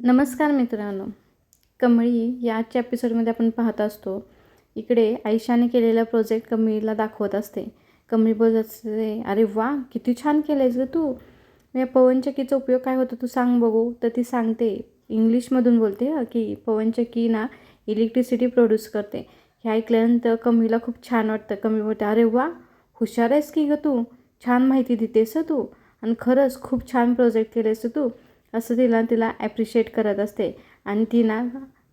नमस्कार मित्रांनो. कमळी या आजच्या एपिसोडमध्ये आपण पाहत असतो. इकडे आयशाने केलेला प्रोजेक्ट कमळीला दाखवत असते. कमळी बोलत असते अरे वा किती छान केलं आहेस ग तू. या पवनचक्कीचा उपयोग काय होतो तू सांग बघू. तर ती सांगते इंग्लिशमधून बोलते की पवनचक्की ना इलेक्ट्रिसिटी प्रोड्यूस करते. हे ऐकल्यानंतर कमळीला खूप छान वाटतं. कमी बोलते अरे वा हुशार आहेस की ग तू. छान माहिती देतेस तू. आणि खरंच खूप छान प्रोजेक्ट केलेस तू. असं तिला तिला ॲप्रिशिएट करत असते. आणि ती ना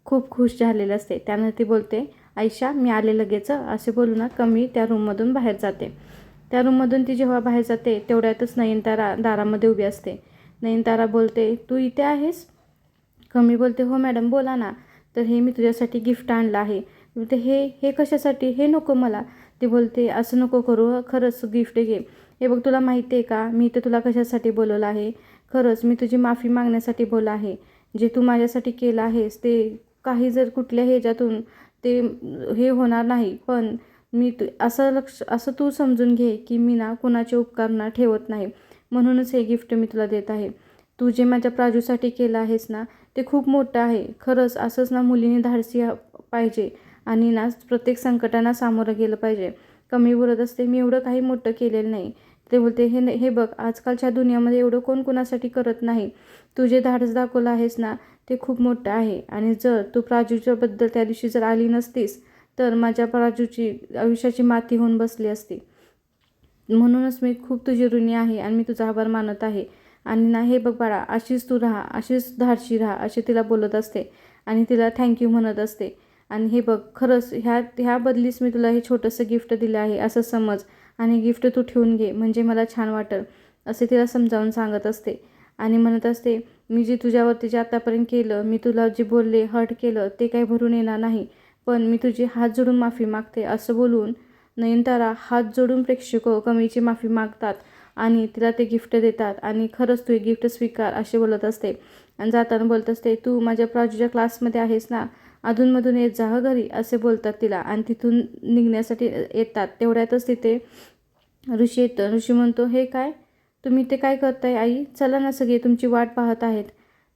खूप खुश झालेली असते. त्यानं ती बोलते आयशा मी आले लगेच. असे बोलून ना कमी त्या रूममधून बाहेर जाते. त्या रूममधून ती जेव्हा बाहेर जाते तेवढ्यातच नयनतारा दारामध्ये उभी असते. नयनतारा बोलते तू इथे आहेस? कमी बोलते हो मॅडम बोला ना. तर हे मी तुझ्यासाठी गिफ्ट आणलं आहे. बोलते हे हे कशासाठी? हे नको मला. ती बोलते असं नको करू. खरंच गिफ्ट घे. हे बघ तुला माहिती आहे का? मी ते तुला कशासाठी बोलवलं आहे? खरंच मी तुझी माफी मागण्यासाठी बोल आहे. जे तू माझ्यासाठी केलं आहेस ते काही जर कुठल्या ह्याच्यातून ते हे होणार नाही. पण मी तू असं लक्ष असं तू समजून घे की मी ना कुणाचे उपकार ना ठेवत नाही. म्हणूनच हे गिफ्ट मी तुला देत आहे. तू जे माझ्या प्राजूसाठी केलं आहेस ना ते खूप मोठं आहे. खरंच असंच ना मुलीने धाडसी पाहिजे. आणि ना प्रत्येक संकटांना सामोरं गेलं पाहिजे. कमी बोलत असते मी एवढं काही मोठं केलेलं नाही. ते बोलते हे नाही- हे बघ आजकालच्या दुनियामध्ये एवढं कोण कोणासाठी करत नाही? तू जे धाडस दाखवलं आहेस ना ते खूप मोठं आहे. आणि जर तू प्राजूच्याबद्दल त्या दिवशी जर आली नसतीस तर माझ्या प्राजूची आयुष्याची माती होऊन बसली असती. म्हणूनच मी खूप तुझी ऋणी आहे आणि मी तुझा आभार मानत आहे. आणि ना हे बघ बाळा अशीच तू राहा अशीच धाडशी राहा अशी तिला बोलत असते आणि तिला थँक्यू म्हणत असते. आणि हे बघ खरंच ह्या ह्या बदलीच मी तुला हे छोटंसं गिफ्ट दिलं आहे असं समज. आणि गिफ्ट तू ठेवून घे म्हणजे मला छान वाटेल असे तिला समजावून सांगत असते. आणि म्हणत असते मी जे तुझ्यावरती जे आतापर्यंत केलं मी तुला जे बोलले हर्ट केलं ते काही भरून येणार नाही. पण मी तुझी हात जोडून माफी मागते असं बोलून नयनतारा हात जोडून प्रेक्षक कमीची माफी मागतात आणि तिला ते गिफ्ट देतात. आणि खरंच तू हे गिफ्ट स्वीकार असे बोलत असते. आणि जाताना बोलत असते तू माझ्या प्राजूच्या क्लासमध्ये आहेस ना अधूनमधून येत जा घरी असे बोलतात तिला. आणि तिथून निघण्यासाठी येतात. तेवढ्यातच तिथे ऋषी येतं. ऋषी म्हणतो हे काय? तुम्ही ते काय करताय आई? चला ना सगळे तुमची वाट पाहत आहेत.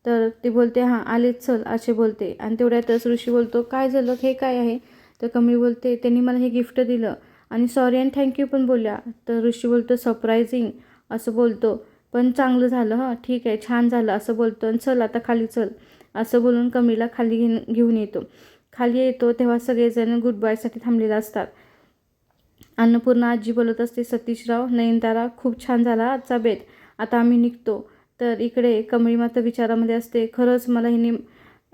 तर ती बोलते हां आलेच चल असे बोलते. आणि तेवढ्यातच ऋषी बोलतो काय झालं? हे काय आहे? तर कमी बोलते त्यांनी मला हे गिफ्ट दिलं. आणि सॉरी अँड थँक्यू पण बोलल्या. तर ऋषी बोलतो सरप्रायझिंग असं बोलतो. पण चांगलं झालं हां ठीक आहे छान झालं असं बोलतो. आणि चल आता खाली चल. असं बोलून कमीला खाली घेऊन घेऊन येतो. खाली येतो तेव्हा सगळेजण गुड बायसाठी थांबलेले असतात. अन्नपूर्णा आजी बोलत असते सतीशराव नयनतारा खूप छान झाला आजचा बेत. आता आम्ही निघतो. तर इकडे कमळी माता विचारामध्ये असते खरंच मला हिने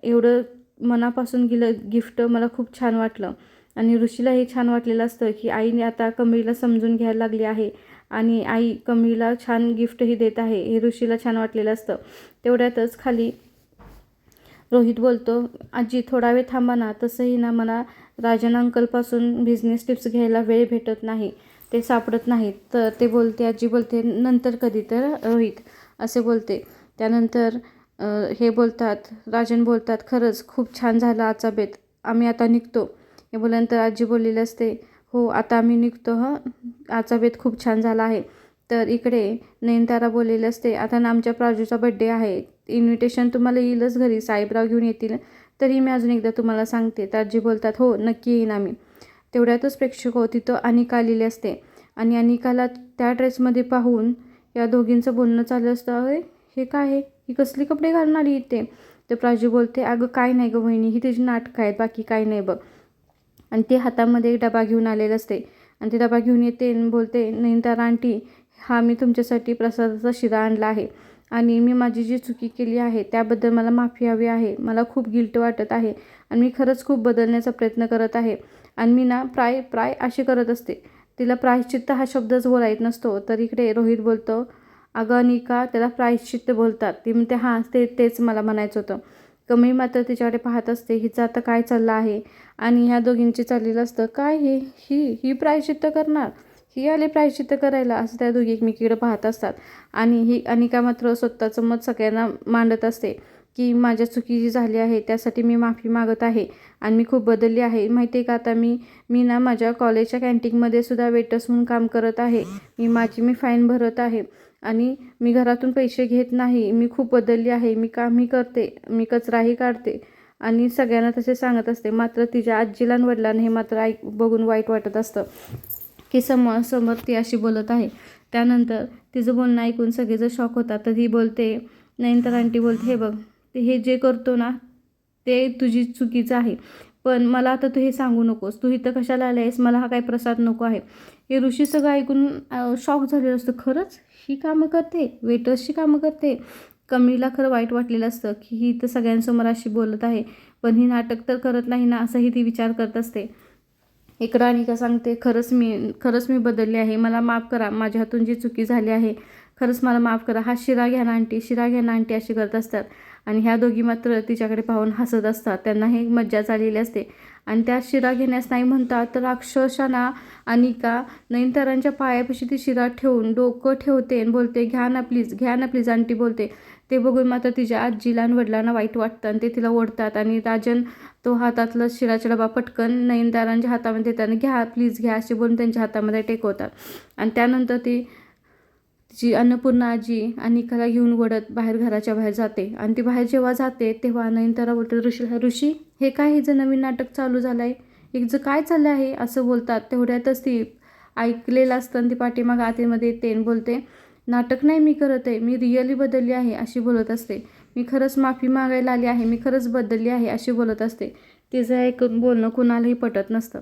एवढं मनापासून गेलं गिफ्ट मला खूप छान वाटलं. आणि ऋषीला हे छान वाटलेलं असतं की आईने आता कमळीला समजून घ्यायला लागली आहे. आणि आई कमळीला छान गिफ्टही देत आहे हे ऋषीला छान वाटलेलं असतं. तेवढ्यातच खाली रोहित बोलतो आजी थोडा वेळ थांबा ना तसंही ना मला राजन अंकलपासून बिझनेस टिप्स घ्यायला वेळ भेटत नाही ते सापडत नाहीत. तर ते बोलते आजी बोलते नंतर कधी? तर रोहित असे बोलते. त्यानंतर हे बोलतात राजन बोलतात खरंच खूप छान झाला आजचा बेत आम्ही आता निघतो. हे बोलल्यानंतर आजी बोललेली असते हो आता आम्ही निघतो हं आजचा बेत खूप छान झाला आहे. तर इकडे नयनतारा बोललेली असते आता ना आमच्या प्राजूचा बड्डे आहे इन्व्हिटेशन तुम्हाला येईलच घरी. साहेबराव घेऊन येतील. तरी मी अजून एकदा तुम्हाला सांगते. ताजी बोलतात हो नक्की येईन आम्ही. तेवढ्यातच प्रेक्षक हो तिथं अनिका आलेली असते. आणि अनिकाला त्या ड्रेसमध्ये पाहून या दोघींचं बोलणं चालू असतं अरे हे काय आहे? ही कसली कपडे घालणारी इथे? तर प्राजी बोलते अगं काय नाही गं वहिनी ही तिची नाटकं आहेत बाकी काय नाही बघ. आणि ते हातामध्ये एक डबा घेऊन आलेलं असते. आणि ते डबा घेऊन येते आणि बोलते नयनतारा आंटी हा मी तुमच्यासाठी प्रसादाचा शिरा आणला आहे. आणि मी माझी जी चुकी केली आहे त्याबद्दल मला माफी हवी आहे. मला खूप गिल्ट वाटत आहे आणि मी खरंच खूप बदलण्याचा प्रयत्न करत आहे. आणि मी ना प्राय प्राय अशी करत असते. तिला प्रायश्चित्त हा शब्दच बोला येत नसतो. तर इकडे रोहित बोलतो अगं अनिका त्याला प्रायश्चित्त बोलतात. ती म्हणते हां ते तेच मला म्हणायचं होतं. कमी मात्र तिच्याकडे पाहत असते हिचं आता काय चाललं आहे? आणि ह्या दोघींची चाललेलं असतं काय हे? ही ही प्रायश्चित्त करणार? ही आले प्रायश्चित्त करायला असं त्या दोघी एकमेकीकडे पाहत असतात. आणि ही अनिका मात्र स्वतःचं मत सगळ्यांना मांडत असते की माझ्या चुकी जी झाली आहे त्यासाठी मी माफी मागत आहे आणि मी खूप बदलली आहे. माहिती आहे का आता मी मी ना माझ्या कॉलेजच्या कॅन्टीनमध्ये सुद्धा वेटर्स म्हणून काम करत आहे. मी माझी मी फाईन भरत आहे. आणि मी घरातून पैसे घेत नाही. मी खूप बदलली आहे. मी कामही करते. मी कचराही काढते. आणि सगळ्यांना तसे सांगत असते. मात्र तिच्या आजीला आणि वडिलांना हे मात्र ऐक बघून वाईट वाटत असतं. की समोर समोर ती अशी बोलत आहे. त्यानंतर तिचं बोलणं ऐकून सगळेजण शॉक होतात तर ही बोलते नंतर आंटी बोलते हे बघ ते हे जे करतो ना ते तुझी चुकीचं आहे. पण मला आता तू हे सांगू नकोस. तू इथं कशाला आला आहेस मला हा काही प्रसाद नको आहे. हे ऋषी सगळं ऐकून शॉक झालेलं असतं. खरंच? ही कामं करते? वेटर्सची कामं करते? कमीला खरं वाईट वाटलेलं असतं की ही तर सगळ्यांसमोर अशी बोलत आहे. पण ही नाटक तर करत नाही ना असंही ती विचार करत असते. एक राणिका सांगते खरंच मी खरंच मी बदलली आहे. मला माफ करा माझ्या हातून जी चुकी झाली आहे खरंच मला माफ करा. हा शिरा घ्या ना आंटी शिरा घ्या ना आंटी अशी करत असतात. आणि ह्या दोघी मात्र तिच्याकडे पाहून हसत असतात. त्यांना हे मज्जा चाललेली असते. आणि त्या शिरा घेण्यास नाही म्हणतात तर अक्षरशः ना अनिका नयनतारांच्या पायापाशी ती शिरा ठेवून डोकं ठेवते आणि बोलते घ्या ना प्लीज घ्या ना प्लीज आंटी बोलते. ते बघून मात्र तिच्या आजीला आणि वडिलांना वाईट वाटतं आणि ते तिला ओढतात. आणि राजन तो हातातला शिराचा डबा पटकन नयनतारांच्या हातामध्ये देताना घ्या प्लीज घ्या असे बोलून त्यांच्या हातामध्ये टेकवतात. आणि त्यानंतर ती तिची अन्नपूर्णा आजी अनिकाला घेऊन वडत बाहेर घराच्या बाहेर जाते. आणि ती बाहेर जेव्हा जाते तेव्हा नयनतारा बोलते ऋषीला ऋषी हे काय हे जर नवीन नाटक चालू झालं आहे एक जर काय चाललं आहे? असं बोलतात. तेवढ्यातच ती ऐकलेलं असतं आणि ती पाठीमाग आतीमध्ये येते बोलते नाटक नाही मी करत आहे. मी रिअली बदलली आहे अशी बोलत असते. मी खरंच माफी मागायला आली आहे. मी खरंच बदलली आहे अशी बोलत असते. तिचं ऐकून बोलणं कुणालाही पटत नसतं.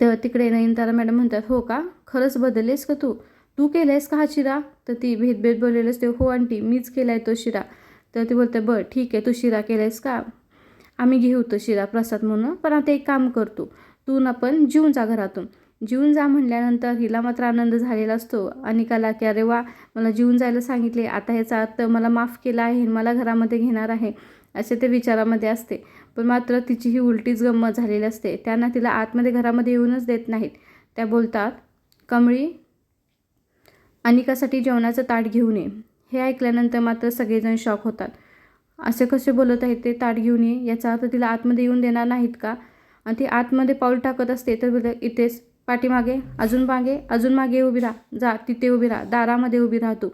तर तिकडे नयनतारा मॅडम म्हणतात हो का? खरंच बदललेस का तू? तू केलं आहेस का हा शिरा? तर ती भेदभेद बोललेलं असते हो आंटी मीच केला आहे तो शिरा. तर ती बोलते बरं ठीक आहे. तू शिरा केला आहेस का? आम्ही घेऊ तो शिरा प्रसाद म्हणून पण आता एक काम करतो तू. ना पण जीवन जा घरातून. जीवन जा म्हणल्यानंतर हिला मात्र आनंद झालेला असतो. अनिकाला की अरे वा मला जीवन जायला सांगितले. आता ह्याचा अर्थ मला माफ केला आहे मला घरामध्ये घेणार आहे असे ते विचारामध्ये असते. पण मात्र तिची ही उलटीच गंमत झालेली असते. त्यांना तिला आतमध्ये घरामध्ये येऊनच देत नाहीत. त्या बोलतात कमळी अनिकासाठी जेवणाचं ताट घेऊन ये. हे ऐकल्यानंतर मात्र सगळेजण शॉक होतात. असे कसे बोलत आहेत ते ताट घेऊन ये? याचा अर्थ तिला आतमध्ये येऊन देणार नाहीत का? आणि ती आतमध्ये पाऊल टाकत असते तर इथेच. पाठीमागे अजून मागे अजून मागे उभी राहा. जा तिथे उभी राहा. दारामध्ये उभी राहा तू.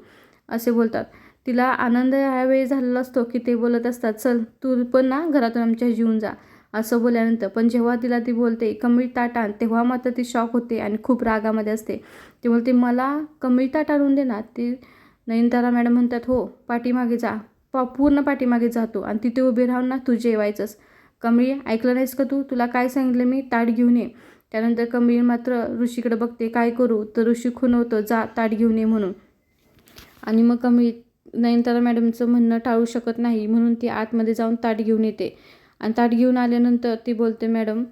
असे बोलतात. तिला आनंद ह्यावेळी झालेला असतो की ते बोलत असतात चल तू पण ना घरातून आमच्या जीवन जा. असं बोलल्यानंतर पण जेव्हा तिला ती बोलते कमी ताट आण तेव्हा मात्र ती शॉक होते आणि खूप रागामध्ये असते. ती बोलते मला कमी ताट आणून दे ना. ती नयनतारा मॅडम म्हणतात हो पाठीमागे जा. पा पूर्ण पाठीमागे जातो आणि तिथे उभे राहून ना तू जेवायचंस. कमळी ऐकलं नाहीस का तू? तुला काय सांगितलं मी? ताट घेऊन ये. त्यानंतर कमी मात्र ऋषीकडे बघते काय करू तर ऋषी खुनवतो जा ताट घेऊन ये म्हणून. आणि मग कमी नयनतारा मॅडमचं म्हणणं टाळू शकत नाही म्हणून ती आतमध्ये जाऊन ताट घेऊन येते. आणि ताट घेऊन आल्यानंतर ती बोलते मॅडम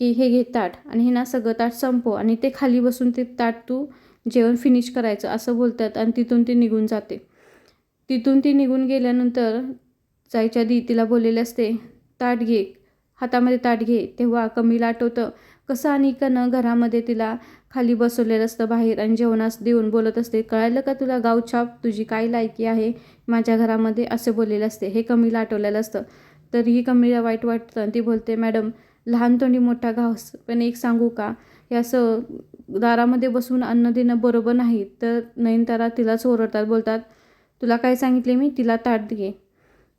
की हे घे ताट आणि हे ना सगळं ताट संपव आणि ते खाली बसून ते ताट तू जेवण फिनिश करायचं असं बोलतात आणि तिथून ती निघून जाते. तिथून ती निघून गेल्यानंतर जायच्या आधी तिला बोललेले असते ताट घे हातामध्ये ताट घे. तेव्हा कमीला आठवतं कसं अनिकानं घरामध्ये तिला खाली बसवलेलं असतं बाहेर आणि जेवणास देऊन बोलत असते. कळालं का तुला गावछाप तुझी काय लायकी आहे? माझ्या घरामध्ये असे बोललेलं असते. हे कमीला आठवलेलं असतं. तरीही कमीला वाईट वाटतं आणि ती बोलते मॅडम लहान तोंडी मोठा घास. पण एक सांगू का? हे असं दारामध्ये बसून अन्न देणं बरोबर नाही. तर नयनतारा तिलाच ओरडतात बोलतात तुला काय सांगितले मी? तिला ताट घे.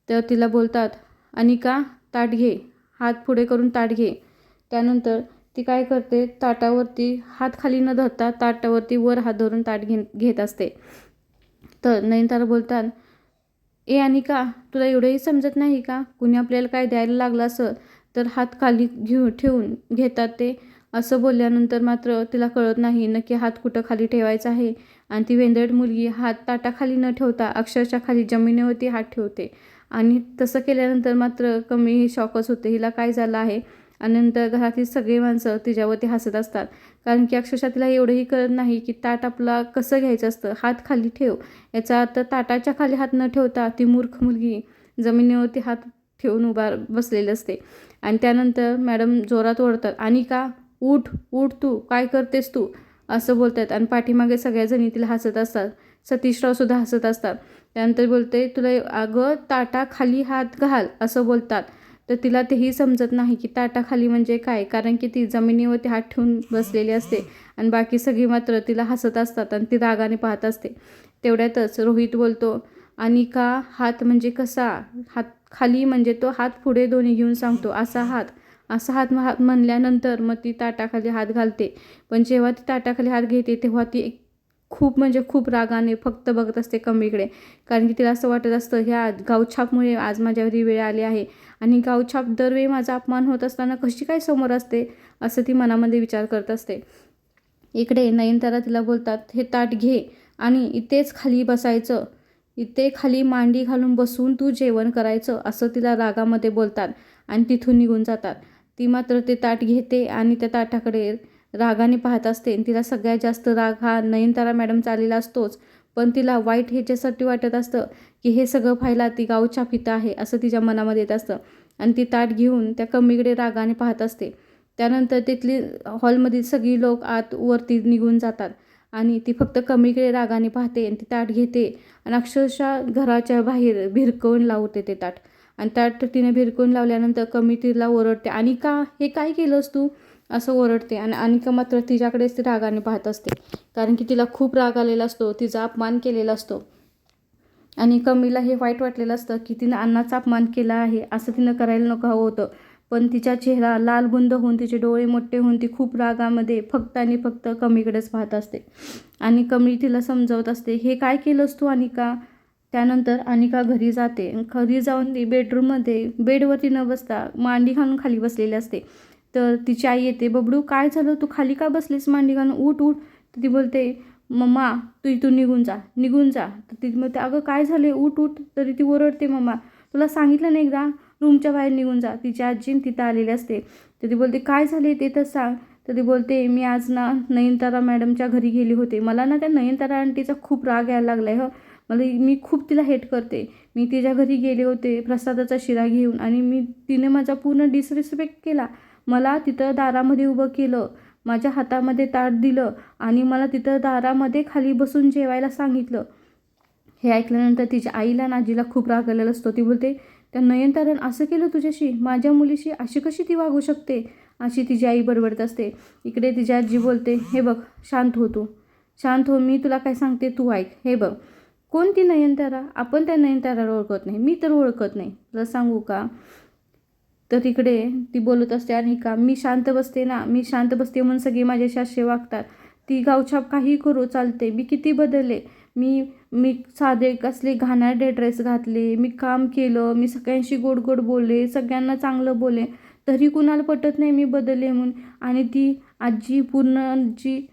तर तिला बोलतात अनिका ताट घे. हात पुढे करून ताट घे. त्यानंतर ती काय करते? ताटावरती हात खाली न धरता ताटावरती वर हात धरून ताट घे घेत असते. तर नयनतारा बोलतात ए अनिका तुला एवढंही समजत नाही का? कुणी आपल्याला काय द्यायला लागलं असं? तर हात खाली घेऊ ठेवून घेतात ते. असं बोलल्यानंतर मात्र तिला कळत नाही नक्की हात कुठं खाली ठेवायचा आहे. आणि ती वेंदड मुलगी हात ताटाखाली न ठेवता अक्षरशः खाली जमिनीवरती हात ठेवते. आणि तसं केल्यानंतर मात्र कमी शॉकच होते. हिला काय झालं आहे? आणि नंतर घरातील सगळी माणसं तिच्यावरती हसत असतात. कारण की अक्षरशः तिला एवढंही कळत नाही की ताट आपला कसं घ्यायचं असतं. हात खाली ठेव. याचा अर्थ ताटाच्या खाली हात न ठेवता ती मूर्ख मुलगी जमिनीवरती हात ठेवून उभा बसलेली असते. आणि त्यानंतर मॅडम जोरात ओढतात आणि का? उठ उठ तू. काय करतेस तू? असं बोलतात. आणि पाठीमागे सगळ्याजणी तिला हसत असतात. सतीशरावसुद्धा हसत असतात. त्यानंतर बोलते तुला अगं ताटाखाली हात घाल. असं बोलतात. तर तिला तेही समजत नाही की ताटाखाली म्हणजे काय कारण की ती जमिनीवरती हात ठेवून बसलेली असते आणि बाकी सगळी मात्र तिला हसत असतात आणि ती रागाने पाहत असते. तेवढ्यातच रोहित बोलतो अनिका हात म्हणजे कसा? हात खाली म्हणजे तो हात पुढे दोन्ही घेऊन सांगतो असा हात. असा हात हात म्हणल्यानंतर मग ती ताटाखाली हात घालते. पण जेव्हा ती ताटाखाली हात घेते तेव्हा ती एक खूप म्हणजे खूप रागाने फक्त बघत असते कमीकडे. कारण की तिला असं वाटत असतं ह्या गावछापमुळे आज माझ्यावर ही वेळ आली आहे. आणि गावछाप दरवेळी माझा अपमान होत असताना कशी काय समोर असते असं ती मनामध्ये विचार करत असते. इकडे नयनतारा तिला बोलतात हे ताट घे आणि इथेच खाली बसायचं. इथे खाली मांडी घालून बसून तू जेवण करायचं असं तिला रागामध्ये बोलतात आणि तिथून निघून जातात. ती मात्र ते ताट घेते आणि त्या ताटाकडे रागाने पाहत असते. आणि तिला सगळ्यात जास्त राग हा नयनतारा मॅडमचा आलेला असतोच. पण तिला वाईट ह्याच्यासाठी वाटत असतं की हे सगळं पाहायला ती गावच्या पिता आहे असं तिच्या मनामध्ये येत असतं. आणि ती ताट घेऊन त्या कमीकडे रागाने पाहत असते. त्यानंतर तिथली हॉलमधील सगळी लोक आत वरती निघून जातात आणि ती फक्त कमीकडे रागाने पाहते आणि ती ताट घेते आणि अक्षरशः घराच्या बाहेर भिरकवून लावते ते ताट. आणि ताट तिने भिरकवून लावल्यानंतर कमी तिला ओरडते आणि का? हे काय केलंस तू? असं ओरडते आणि अनिका मात्र तिच्याकडेच ती रागाने पाहत असते. कारण की तिला खूप राग आलेला असतो तिचा अपमान केलेला असतो. आणि कमीला हे वाईट वाटलेलं असतं की तिनं अन्नाचा अपमान केला आहे असं तिनं करायला नको हवं होतं. पण तिचा चेहरा लालबुंद होऊन तिचे डोळे मोठे होऊन ती खूप रागामध्ये फक्त आणि फक्त कमीकडेच पाहत असते. आणि कमी तिला समजवत असते हे काय केलंस तू अनिका? त्यानंतर अनिका घरी जाते. घरी जाऊन ती बेडरूममध्ये बेडवरती न बसता मांडी घालून खाली बसलेली असते. तर तिची आई येते बबडू काय झालं? तू खाली का बसलीस मांडी घालून उठ उठ. तर ती बोलते मम्मा तू इथून निघून जा निघून जा. तर ती म्हणते अगं काय झाले उठ उठ. तरी ती ओरडते मम्मा तुला सांगितलं नाही एकदा? रूमच्या बाहेर निघून जा तिची आजी तिथं आलेली असते. तर ती बोलते काय झाले ते तर सांग. तर ती बोलते मी आज ना नयनतारा मॅडमच्या घरी गेली होते. मला ना त्या नयनतारा आंटीचा खूप राग यायला लागला आहे हो. मला मी खूप तिला हेट करते. मी तिच्या घरी गेले होते प्रसादाचा शिरा घेऊन आणि मी तिने माझा पूर्ण डिसरिस्पेक्ट केला. मला तिथं दारामध्ये उभं केलं. माझ्या हातामध्ये ताट दिलं आणि मला तिथं दारामध्ये खाली बसून जेवायला सांगितलं. हे ऐकल्यानंतर तिच्या आईला नाजीला आजीला खूप राग आलेला असतो. ती बोलते त्या नयनतारण असं केलं तुझ्याशी? माझ्या मुलीशी अशी कशी ती वागू शकते? अशी तिची आई बडबडत असते. इकडे तिची आजी बोलते हे बघ शांत हो तू. शांत हो मी तुला काय सांगते तू ऐक. हे बघ कोणती नयनतारा? आपण त्या नयनताराला ओळखत नाही. मी तर ओळखत नाही. तुला सांगू का? तर इकडे ती बोलत असते आणि का? मी शांत बसते ना? मी शांत बसते म्हणून सगळे माझ्याशी असे वागतात. ती गावछाप काही करू चालते. मी किती बदलले? मी मी साधे कसले घाणारडे ड्रेस घातले. मी काम केलं. मी सगळ्यांशी गोड गोड बोलले. सगळ्यांना चांगलं बोले तरी कुणाला पटत नाही मी बदलले म्हणून. आणि ती आजी पूर्ण जी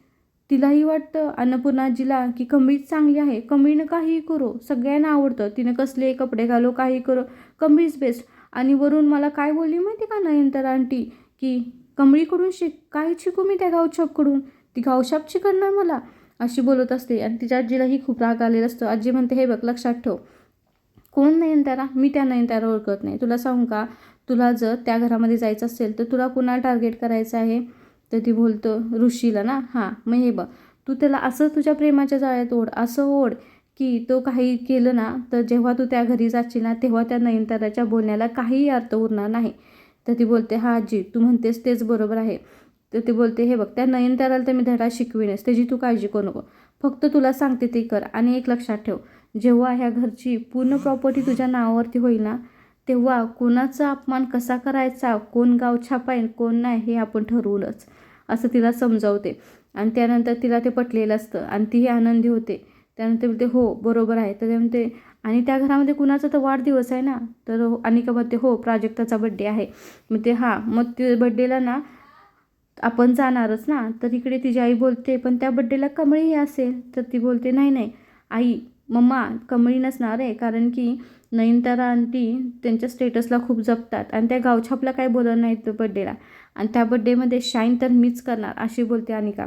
तिलाही वाटतं अन्नपूर्णा आजीला की कमीच चांगली आहे. कमीनं काही करू. सगळ्यांना आवडतं. तिनं कसले कपडे घालो काही करो. कमीच बेस्ट आणि वरून मला काय बोलली माहिती का नयनतर आंटी? की कमळीकडून शिक काय शिकू मी त्या गावछापकडून ती गावछाप शिकणार मला? अशी बोलत असते. आणि तिच्या आजीलाही खूप राग आलेला असतो. आजी म्हणते हे बघ लक्षात ठेव. कोण नयनतारा? मी त्या नयनतारा ओळखत नाही. तुला सांगू का? तुला जर त्या घरामध्ये जायचं असेल तर तुला कुणाला टार्गेट करायचं आहे. तर ती बोलतो ऋषीला ना? हां. मग हे बघ. तू त्याला असं तुझ्या प्रेमाच्या जाळ्यात ओढ. असं ओढ. की तो काही केलं ना तर जेव्हा तू त्या घरी जाशील ना तेव्हा त्या नयनताराच्या बोलण्याला काहीही अर्थ उरणार नाही. तर ती बोलते हा आजी तू म्हणतेस तेच बरोबर आहे. तर ती बोलते हे बघ त्या नयनताराला तर मी धडा शिकविनेस त्याची तू काळजी करू नको. फक्त तुला सांगते ते कर आणि एक लक्षात ठेव. जेव्हा ह्या घरची पूर्ण प्रॉपर्टी तुझ्या नावावरती होईल ना तेव्हा कोणाचा अपमान कसा करायचा कोण गाव छापाईन कोण नाही हे आपण ठरवूनच. असं तिला समजावते. आणि त्यानंतर तिला ते पटलेलं असतं आणि तीही आनंदी होते. त्यानंतर बोलते हो बरोबर आहे. तर ते म्हणते आणि त्या घरामध्ये कुणाचा तर वाढदिवस आहे ना? तर अनिका म्हणते हो प्राजक्ताचा बड्डे आहे. मग ते हां मग ते बड्डेला ना आपण जाणारच ना? तर इकडे तिची आई बोलते पण त्या बड्डेला कमळीही असेल. तर ती बोलते नाही नाही आई मम्मा कमळी नसणार आहे कारण की नयनतारा आंटी त्यांच्या स्टेटसला खूप जपतात आणि त्या गावछापला काय बोलत नाहीत तो बड्डेला आणि त्या बड्डेमध्ये शाईन तर मीच करणार अशी बोलते अनिका.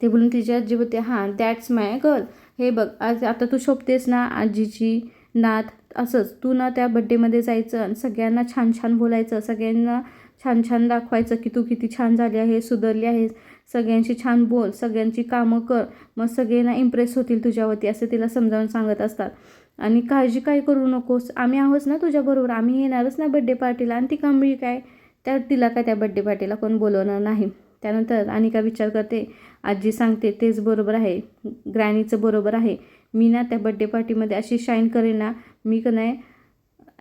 ते बोलून तिची आजी बोलते हां दॅट्स माय गर्ल हे बघ आज आता तू शोभतेस ना आजीची नात? असंच तू ना त्या बड्डेमध्ये जायचं आणि सगळ्यांना छान छान बोलायचं सगळ्यांना छान छान दाखवायचं की तू किती छान झाली आहे सुधारली आहेस. सगळ्यांशी छान बोल सगळ्यांची कामं कर. मग सगळ्यांना इम्प्रेस होतील तुझ्यावरती असं तिला समजावून सांगत असतात. आणि काळजी काय करू नकोस? आम्ही आहोत ना तुझ्याबरोबर आम्ही येणारच ना बड्डे पार्टीला आणि ती कांबळी काय? त्या तिला काय त्या बड्डे पार्टीला कोण बोलवणार नाही. त्यानंतर अनिका विचार करते आजी सांगते तेच बरोबर आहे. ग्रॅनीचं बरोबर आहे. मी ना त्या बड्डे पार्टीमध्ये अशी शाईन करेन ना मी का नाही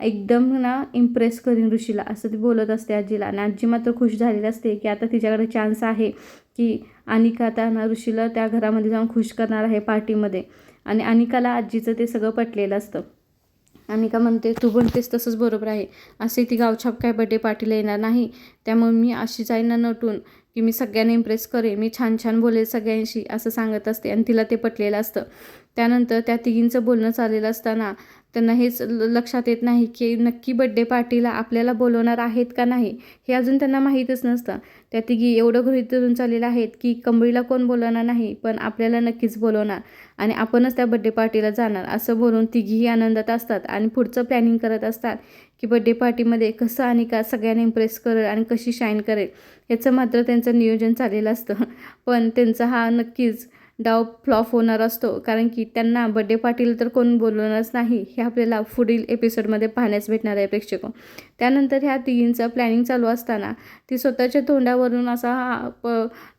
एकदम ना इम्प्रेस करीन ऋषीला. असं ती बोलत असते आजीला आणि आजी मात्र खुश झालेली असते की आता तिच्याकडे चान्स आहे की अनिका आता ना ऋषीला त्या घरामध्ये जाऊन खुश करणार आहे पार्टीमध्ये आणि अनिकाला आजीचं ते सगळं पटलेलं असतं. अनिका म्हणते तू म्हणतेस तसंच बरोबर आहे. असे ती गावछाप काय बड्डे पार्टीला येणार नाही. त्यामुळे मी अशी जाईन नटून. की मी सगळ्यांना इम्प्रेस करे मी छान छान बोलेल सगळ्यांशी असं सांगत असते आणि तिला ते पटलेलं असतं. त्यानंतर त्या तिघींचं बोलणं चाललेलं असताना त्यांना हेच ल- लक्षात येत नाही की नक्की बड्डे पार्टीला आपल्याला बोलवणार आहेत का नाही हे अजून त्यांना माहीतच नसतं. त्या तिघी एवढं गृहित धरून चाललेलं आहेत की कंबळीला कोण बोलवणार नाही पण आपल्याला नक्कीच बोलवणार आणि आपणच त्या बड्डे पार्टीला जाणार असं बोलून तिघीही आनंदात असतात आणि पुढचं प्लॅनिंग करत असतात की बड्डे पार्टीमध्ये कसं आणि का सगळ्यांना इम्प्रेस करेल आणि कशी शाईन करेल. ह्याचं मात्र त्यांचं नियोजन चाललेलं असतं. पण त्यांचा हा नक्कीच डाव फ्लॉप होणार असतो. कारण की त्यांना बड्डे पार्टीला तर कोण बोलवणारच नाही. हे आपल्याला पुढील एपिसोडमध्ये पाहण्यास भेटणार आहे प्रेक्षक. त्यानंतर ह्या तिघींचं प्लॅनिंग चालू असताना ती स्वतःच्या तोंडावरून असा हा प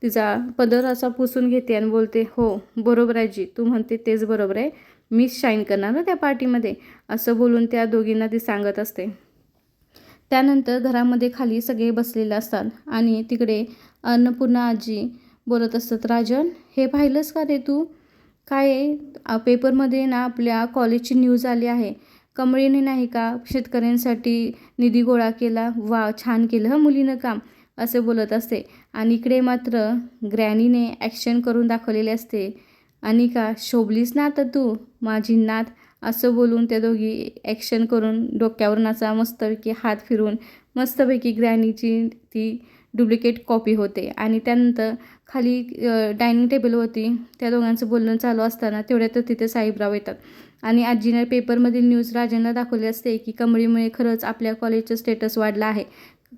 तिचा पदर असा पुसून घेते आणि बोलते हो बरोबर आहे जी. तू म्हणते तेच बरोबर आहे. मीच शाईन करणार ना त्या पार्टीमध्ये असं बोलून त्या दोघींना ती सांगत असते. त्यानंतर घरामध्ये खाली सगळे बसलेले असतात आणि तिकडे अन्नपूर्णा आजी बोलत असतात राजन हे पाहिलंस का रे तू? काय पेपरमध्ये ना आपल्या कॉलेजची न्यूज आली आहे. कमळीने नाही का शेतकऱ्यांसाठी निधी गोळा केला? वा छान केलं हं मुलीनं काम असे बोलत असते. आणि इकडे मात्र ग्रॅनीने ॲक्शन करून दाखवलेले असते. आणि का शोभलीस ना आता तू? माझी नात असं बोलून त्या दोघी ॲक्शन करून डोक्यावरून असा मस्तपैकी हात फिरून मस्तपैकी ग्रॅनीची ती डुप्लिकेट कॉपी होते. आणि त्यानंतर खाली डायनिंग टेबलवरती त्या दोघांचं बोलणं चालू असताना तेवढ्यातच तिथे साहेबराव येतात. आणि आजीने पेपरमधील न्यूज राजांना दाखवली असते की कमळीमुळे खरंच आपल्या कॉलेजचं स्टेटस वाढलं आहे.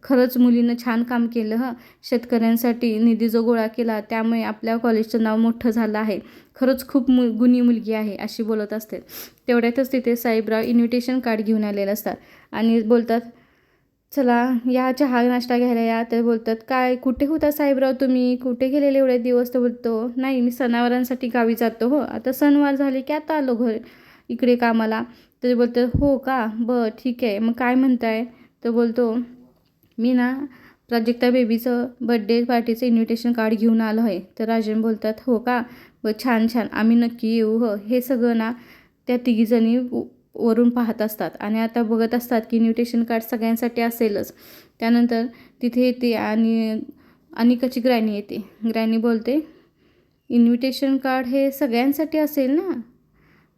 खरंच मुलीनं छान काम केलं हं. शेतकऱ्यांसाठी निधी जो गोळा केला त्यामुळे आपल्या कॉलेजचं नाव मोठं झालं आहे. खरंच खूप मु गुणी मुलगी आहे अशी बोलत असते. तेवढ्यातच तिथे साहेबराव इन्व्हिटेशन कार्ड घेऊन आलेले असतात. आणि बोलतात चला या चहा नाश्ता घ्यायला या. तर बोलतात काय कुठे होता साहेबराव तुम्ही? कुठे गेलेले एवढे दिवस? तर बोलतो नाही मी सणावारांसाठी गावी जातो हो. आता सणवार झाले की आता आलो घर इकडे कामाला. तर बोलतात हो का? बरं ठीक आहे. मग काय म्हणताय? तर बोलतो मी ना प्राजक्ता बेबीचं बड्डे पार्टीचं इन्व्हिटेशन कार्ड घेऊन आलो आहे. तर राजन बोलतात हो का? व छान छान. आम्ही नक्की येऊ हो. हे सगळं ना त्या तिघीजणी व- वरून पाहत असतात. आणि आता बघत असतात की इन्व्हिटेशन कार्ड सगळ्यांसाठी असेलच. त्यानंतर तिथे येते आणि अनिकाची ग्रॅनी येते. ग्रॅनी बोलते इन्व्हिटेशन कार्ड हे सगळ्यांसाठी असेल ना?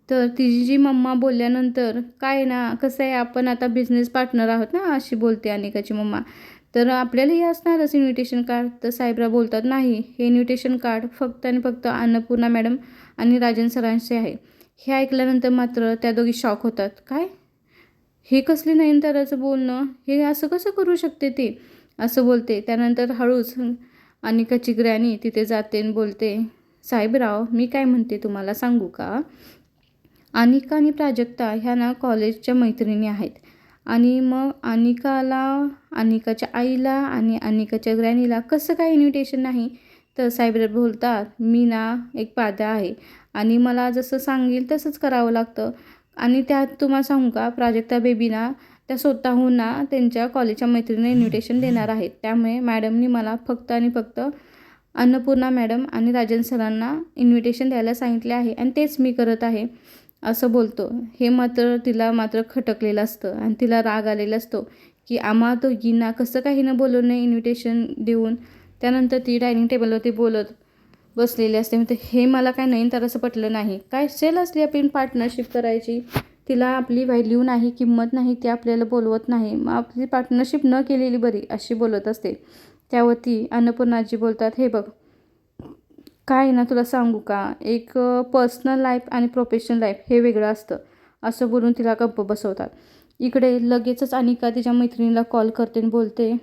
तर तिची जी मम्मा बोलल्यानंतर काय ना कसं आहे आपण आता बिझनेस पार्टनर आहोत ना अशी बोलते अनेकाची मम्मा. तर आपल्यालाही असणारच इन्व्हिटेशन कार्ड तर साहेबराव बोलतात नाही हे इन्व्हिटेशन कार्ड फक्त आणि फक्त अन्नपूर्णा मॅडम आणि राजन सरांचे आहे. हे ऐकल्यानंतर मात्र त्या दोघी शॉक होतात. काय? हे कसले नयनताराचं बोलणं? हे असं कसं करू शकते ते? असं बोलते. त्यानंतर हळूच अनिकाची ग्रॅनी तिथे जाते आणि बोलते साहेबराव मी काय म्हणते तुम्हाला सांगू का? अनिका आणि प्राजक्ता ह्या ना कॉलेजच्या मैत्रिणी आहेत. आणि मग अनिकाला अनिकाच्या आईला आणि अनिकाच्या ग्रॅनीला कसं काय इन्व्हिटेशन नाही? तर साहेबराव बोलतात मी ना एक पाद्या आहे. आणि मला जसं सांगेल तसंच करावं लागतं. आणि त्यात तुम्हाला सांगू का प्राजक्ता बेबीना त्या स्वतःहून ना त्यांच्या कॉलेजच्या मैत्रिणींना इन्व्हिटेशन देणार आहेत. त्यामुळे मॅडमनी मला फक्त आणि फक्त अन्नपूर्णा मॅडम आणि राजन सरांना इन्व्हिटेशन द्यायला सांगितले आहे. आणि तेच मी करत आहे. असं बोलतो. हे मात्र तिला मात्र खटकलेलं असतं आणि तिला राग आलेला असतो की आम्हा दोघींना कसं काही न बोलवणं इन्व्हिटेशन देऊन? त्यानंतर ती डायनिंग टेबलवरती बोलत बसलेली असते. म्हणजे हे मला काय नाही तर असं पटलं नाही. काय सेल असली आपण पार्टनरशिप करायची? तिला आपली व्हॅल्यू नाही किंमत नाही ती आपल्याला बोलवत नाही. मग आपली पार्टनरशिप न केलेली बरी अशी बोलत असते. त्यावरती अन्नपूर्णाजी बोलतात हे बघ काय ना तुला सांगू का? एक पर्सनल लाईफ आणि प्रोफेशनल लाईफ हे वेगळं असतं. असं बोलून तिला गप्प बसवतात. इकडे लगेचच अनिका तिच्या मैत्रिणीला कॉल करते आणि बोलते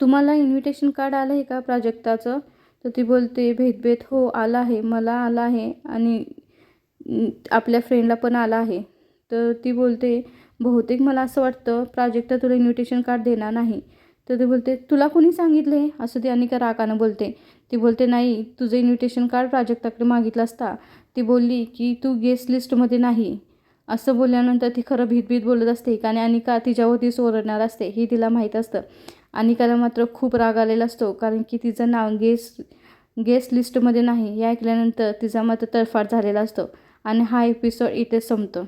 तुम्हाला इन्व्हिटेशन कार्ड आलं आहे का प्राजक्ताचं? तर ती बोलते भेदभेद हो आला आहे. मला आला आहे आणि आपल्या फ्रेंडला पण आला आहे. तर ती बोलते बहुतेक मला असं वाटतं प्राजक्ता तुला इन्व्हिटेशन कार्ड देणार नाही. तर ती बोलते तुला कोणी सांगितले असं ती अनिका रागानं बोलते. ती बोलते नाही तुझं इन्व्हिटेशन कार्ड प्राजक्ताकडे मागितलं असता. ती बोलली की तू गेस्ट लिस्टमध्ये नाही. असं बोलल्यानंतर ती खरं भीतभीत बोलत असते आणि अनिका तिच्यावरतीच ओरडणार असते हे तिला माहीत असतं. अनिकाला मात्र खूप राग आलेला असतो कारण की तिचं नाव गेस्ट गेस्ट लिस्टमध्ये नाही. हे ऐकल्यानंतर तिचा मात्र तडफाट झालेला असतो आणि हा एपिसोड इथे संपतो.